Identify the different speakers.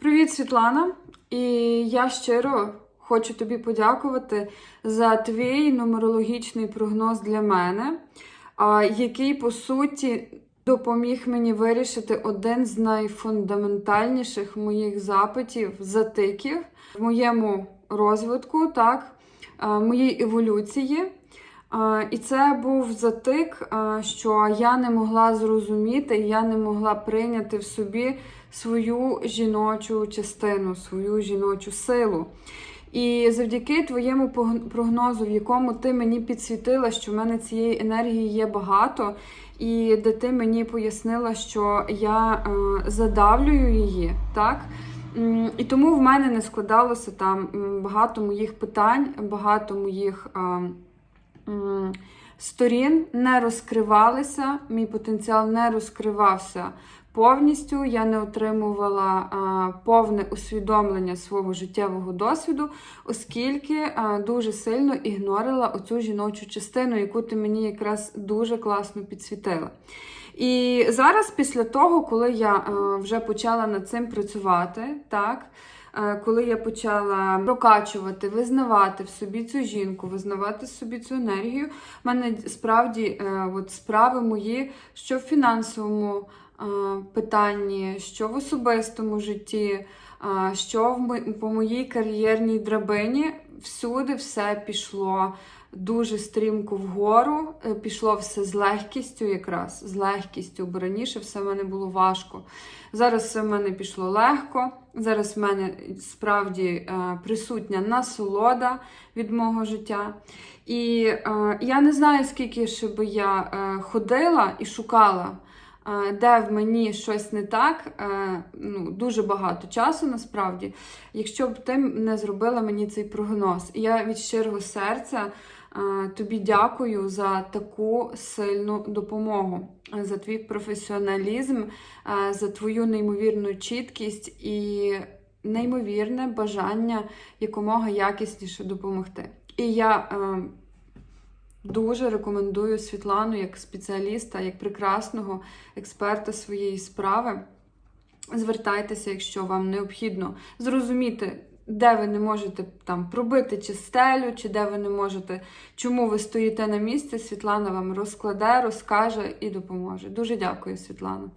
Speaker 1: Привіт, Світлана! І я щиро хочу тобі подякувати за твій нумерологічний прогноз для мене, який, по суті, допоміг мені вирішити один з найфундаментальніших моїх запитів, затиків в моєму розвитку, так, моїй еволюції. І це був затик, що я не могла зрозуміти, я не могла прийняти в собі свою жіночу частину, свою жіночу силу. І завдяки твоєму прогнозу, в якому ти мені підсвітила, що в мене цієї енергії є багато, і де ти мені пояснила, що я е, задавлюю її, так? І тому в мене не складалося там багато моїх питань, багато моїх. Сторін не розкривалися, мій потенціал не розкривався повністю. Я не отримувала повне усвідомлення свого життєвого досвіду, оскільки дуже сильно ігнорила оцю жіночу частину, яку ти мені якраз дуже класно підсвітила. І зараз, після того, коли я е, вже почала над цим працювати, так. Е, Коли я почала прокачувати, визнавати в собі цю жінку, визнавати в собі цю енергію, в мене справді е, от справи мої, що в фінансовому е, питанні, що в особистому житті, що в по моїй кар'єрній драбині, всюди все пішло дуже стрімко вгору, е, пішло все з легкістю, якраз з легкістю, бо раніше все в мене було важко. Зараз все в мене пішло легко. Зараз в мене справді е, присутня насолода від мого життя. І е, я не знаю, скільки ще би я ходила і шукала, де в мені щось не так. Е, ну, дуже багато часу насправді, якщо б ти не зробила мені цей прогноз. І я від щирого серця. е, Тобі дякую за таку сильну допомогу, за твій професіоналізм, е, за твою неймовірну чіткість і неймовірне бажання якомога якісніше допомогти. І я дуже рекомендую Світлану як спеціаліста, як прекрасного експерта своєї справи. Звертайтеся, якщо вам необхідно зрозуміти, де ви не можете там пробити чи стелю, чи де ви не можете, чому ви стоїте на місці. Світлана вам розкладе, розкаже і допоможе. Дуже дякую, Світлана.